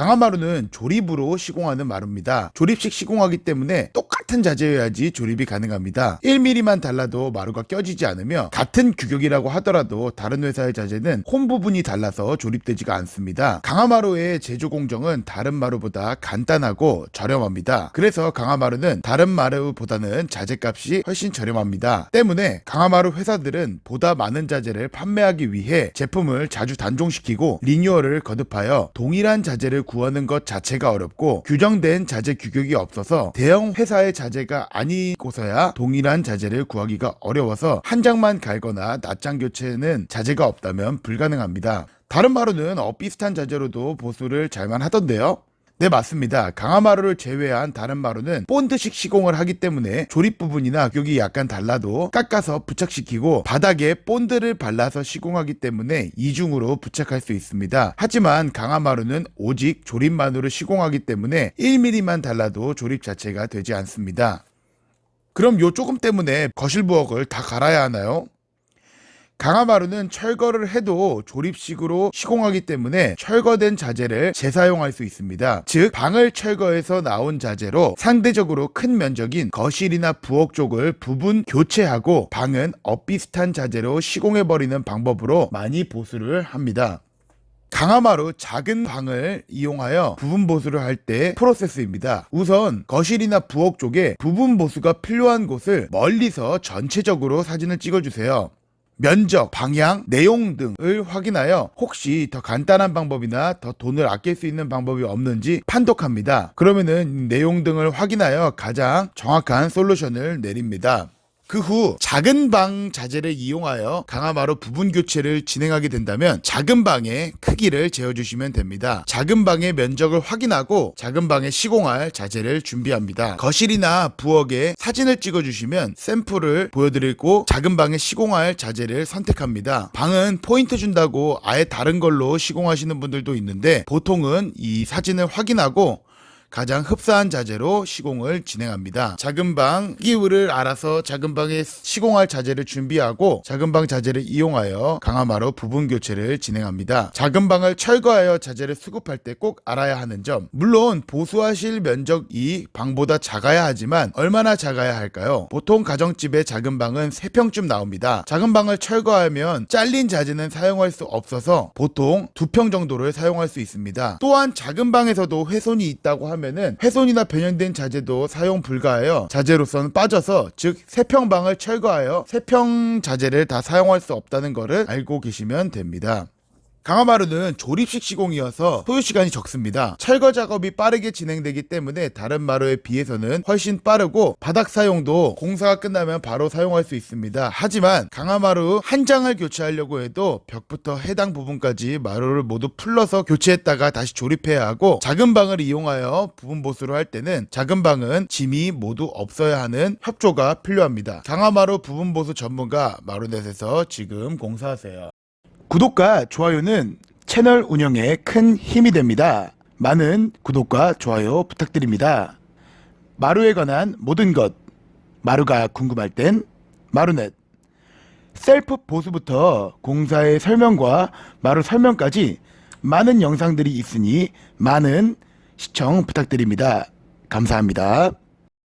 강화마루는 조립으로 시공하는 마루입니다. 조립식 시공하기 때문에 똑 같은 자재여야지 조립이 가능합니다. 1mm만 달라도 마루가 껴지지 않으며 같은 규격이라고 하더라도 다른 회사의 자재는 홈 부분이 달라서 조립되지가 않습니다. 강화마루의 제조 공정은 다른 마루보다 간단하고 저렴합니다. 그래서 강화마루는 다른 마루보다는 자재값이 훨씬 저렴합니다. 때문에 강화마루 회사들은 보다 많은 자재를 판매하기 위해 제품을 자주 단종시키고 리뉴얼을 거듭하여 동일한 자재를 구하는 것 자체가 어렵고 규정된 자재 규격이 없어서 대형 회사의 자재가 아니고서야 동일한 자재를 구하기가 어려워서 한 장만 갈거나 낱장 교체는 자재가 없다면 불가능합니다. 다른 마루는 엇비슷한 자재로도 보수를 잘만 하던데요. 네, 맞습니다. 강화마루를 제외한 다른 마루는 본드식 시공을 하기 때문에 조립 부분이나 규격이 약간 달라도 깎아서 부착시키고 바닥에 본드를 발라서 시공하기 때문에 이중으로 부착할 수 있습니다. 하지만 강화마루는 오직 조립만으로 시공하기 때문에 1mm만 달라도 조립 자체가 되지 않습니다. 그럼 요 조금 때문에 거실 부엌을 다 갈아야 하나요? 강화마루는 철거를 해도 조립식으로 시공하기 때문에 철거된 자재를 재사용할 수 있습니다. 즉 방을 철거해서 나온 자재로 상대적으로 큰 면적인 거실이나 부엌 쪽을 부분 교체하고 방은 엇비슷한 자재로 시공해버리는 방법으로 많이 보수를 합니다. 강화마루 작은 방을 이용하여 부분 보수를 할 때 프로세스입니다. 우선 거실이나 부엌 쪽에 부분 보수가 필요한 곳을 멀리서 전체적으로 사진을 찍어주세요. 면적, 방향, 내용 등을 확인하여 혹시 더 간단한 방법이나 더 돈을 아낄 수 있는 방법이 없는지 판독합니다. 그러면은 내용 등을 확인하여 가장 정확한 솔루션을 내립니다. 그 후 작은 방 자재를 이용하여 강화마루 부분 교체를 진행하게 된다면 작은 방의 크기를 재어주시면 됩니다. 작은 방의 면적을 확인하고 작은 방에 시공할 자재를 준비합니다. 거실이나 부엌에 사진을 찍어주시면 샘플을 보여드리고 작은 방에 시공할 자재를 선택합니다. 방은 포인트 준다고 아예 다른 걸로 시공하시는 분들도 있는데 보통은 이 사진을 확인하고 가장 흡사한 자재로 시공을 진행합니다. 작은 방 기울을 알아서 작은 방에 시공할 자재를 준비하고 작은 방 자재를 이용하여 강화마루 부분 교체를 진행합니다. 작은 방을 철거하여 자재를 수급할 때 꼭 알아야 하는 점. 물론 보수하실 면적이 방보다 작아야 하지만 얼마나 작아야 할까요? 보통 가정집의 작은 방은 3평쯤 나옵니다. 작은 방을 철거하면 잘린 자재는 사용할 수 없어서 보통 2평 정도를 사용할 수 있습니다. 또한 작은 방에서도 훼손이 있다고 하면 하면은 훼손이나 변형된 자재도 사용 불가하여 자재로서는 빠져서 즉 세평방을 철거하여 세평 자재를 다 사용할 수 없다는 것을 알고 계시면 됩니다. 강화마루는 조립식 시공이어서 소요 시간이 적습니다. 철거 작업이 빠르게 진행되기 때문에 다른 마루에 비해서는 훨씬 빠르고 바닥 사용도 공사가 끝나면 바로 사용할 수 있습니다. 하지만 강화마루 한 장을 교체하려고 해도 벽부터 해당 부분까지 마루를 모두 풀러서 교체했다가 다시 조립해야 하고 작은 방을 이용하여 부분 보수를 할 때는 작은 방은 짐이 모두 없어야 하는 협조가 필요합니다. 강화마루 부분 보수 전문가 마루넷에서 지금 공사하세요. 구독과 좋아요는 채널 운영에 큰 힘이 됩니다. 많은 구독과 좋아요 부탁드립니다. 마루에 관한 모든 것, 마루가 궁금할 땐 마루넷. 셀프 보수부터 공사의 설명과 마루 설명까지 많은 영상들이 있으니 많은 시청 부탁드립니다. 감사합니다.